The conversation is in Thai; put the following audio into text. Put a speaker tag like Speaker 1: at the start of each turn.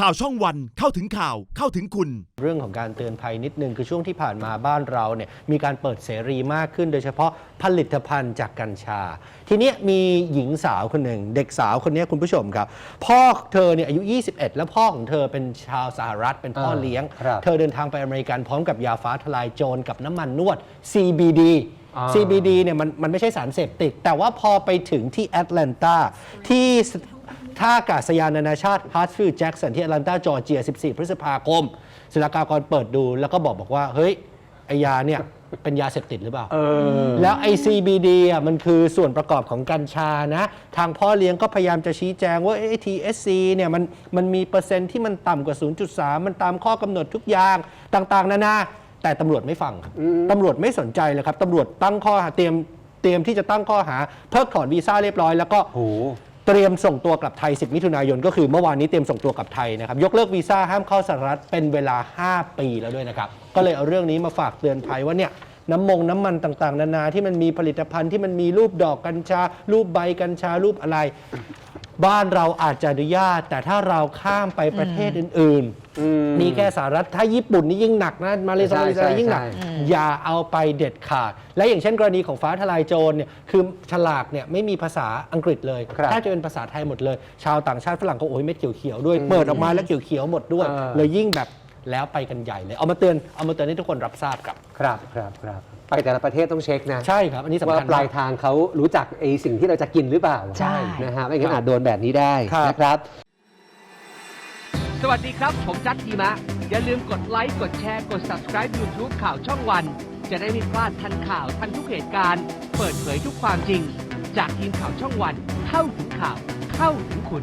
Speaker 1: ข่าวช่องวันเข้าถึงข่าวเข้าถึงคุณ
Speaker 2: เรื่องของการเตือนภัยนิดนึงคือช่วงที่ผ่านมาบ้านเราเนี่ยมีการเปิดเสรีมากขึ้น โดยเฉพาะผลิตภัณฑ์จากกัญชา ทีเนี้ยมีหญิงสาวคนหนึ่ง เด็กสาวคนเนี้ยคุณผู้ชมครับ พ่อเธอเนี่ยอายุ 21 แล้วพ่อของเธอเป็นชาวสหรัฐเป็นพ่อ
Speaker 3: อ่า
Speaker 2: เลี้ยง
Speaker 3: ครับ
Speaker 2: เธอเดินทางไปอเมริกันพร้อมกับยาฟ้าทลายโจรกับน้ำมันนวด CBD
Speaker 3: อ่า
Speaker 2: CBD เนี่ยมันมันไม่ใช่สารเสพติด แต่ว่าพอไปถึงที่แอตแลนตาที่ ท่าอากาศยานนานาชาติฮาร์ทฟิลด์แจ็กสันที่แอตแลนตาจอร์เจีย 14 พฤษภาคม ศุลกากรเปิดดูแล้วก็บอกบอกว่า เฮ้ย ไอยาเนี่ย เป็นยาเสพติดหรือเปล่า
Speaker 3: เออ
Speaker 2: แล้วไอ CBD อะมันคือส่วนประกอบของกัญชานะ ทางพ่อเลี้ยงก็พยายามจะชี้แจงว่าไอ้ THC เนี่ยมันมันมีเปอร์เซ็นต์ที่มันต่ำกว่า 0.3 มันตามข้อกำหนดทุกอย่างต่างๆ นานา แต่ตำรวจไม่ฟังครับตำรวจไม่สนใจเลยครับตำรวจตั้งข้อหาเตรียมเตรียมที่จะตั้งข้อหาเพิกถอนวีซ่าเรียบร้อยแล้วก็
Speaker 3: โห
Speaker 2: เตรียมส่งตัวกลับไทย 10 มิถุนายน ก็คือเมื่อวานนี้เตรียมส่งตัวกลับไทยนะครับ ยกเลิกวีซ่าห้ามเข้าสหรัฐเป็นเวลา 5 ปีแล้วด้วยนะครับ ก็เลยเอาเรื่องนี้มาฝากเตือนภัยว่าเนี่ยน้ำมงน้ำมันต่างๆ นานาที่มันมีผลิตภัณฑ์ที่มันมีรูปดอกกัญชา รูปใบกัญชารูปอะไร บ้านเราอาจจะอนุญาต แต่ถ้าเราข้ามไปประเทศอื่น
Speaker 3: อืม
Speaker 2: ๆ มีแค่สหรัฐถ้าญี่ปุ่นนี่ยิ่งหนักนะ มาเลเซีย
Speaker 3: ใช่
Speaker 2: มาเลเซีย
Speaker 3: ใช่
Speaker 2: ยิ่งหนัก
Speaker 3: ใช่
Speaker 2: อย่าเอาไปเด็ดขาด และอย่างเช่นกรณีของฟ้าทลายโจรเนี่ยคือฉลากเนี่ยไม่มีภาษาอังกฤษเลย
Speaker 3: ครับ
Speaker 2: ถ้าจะเป็นภาษาไทยหมดเลย ชาวต่างชาติฝรั่งก็โอ้ยเม็ดเขียวๆด้วย เปิดออกมาแล้วเขียวๆหมดด้วย
Speaker 3: เออ
Speaker 2: เลยยิ่งแบบ แล้วไปกันใหญ่เลยเอามาเตือนเอามาเตือนให้ทุกคนรับทราบครับ
Speaker 3: ครับครับครับไปแต่ละประเทศต้องเช็คนะ
Speaker 2: ใช่ครับอันนี้สำ
Speaker 3: ว่า
Speaker 2: คัญ
Speaker 3: ปลาย
Speaker 2: มาก
Speaker 3: ทางเขารู้จักไอ้สิ่งที่เราจะกินหรือเปล่า
Speaker 4: ใช่
Speaker 3: นะฮะไม่งั้นอาจโดนแบบนี้ได้
Speaker 2: ครับ
Speaker 3: นะครับ
Speaker 5: สวัสดีครับ ผมจัดทีมะ อย่าลืมกดไลค์ กดแชร์ กด subscribe YouTube ข่าวช่องวัน จะได้ไม่พลาดทันข่าวทันทุกเหตุการณ์ เปิดเผยทุกความจริง จากทีมข่าวช่องวัน เข้าถึงข่าว เข้าถึงคุณ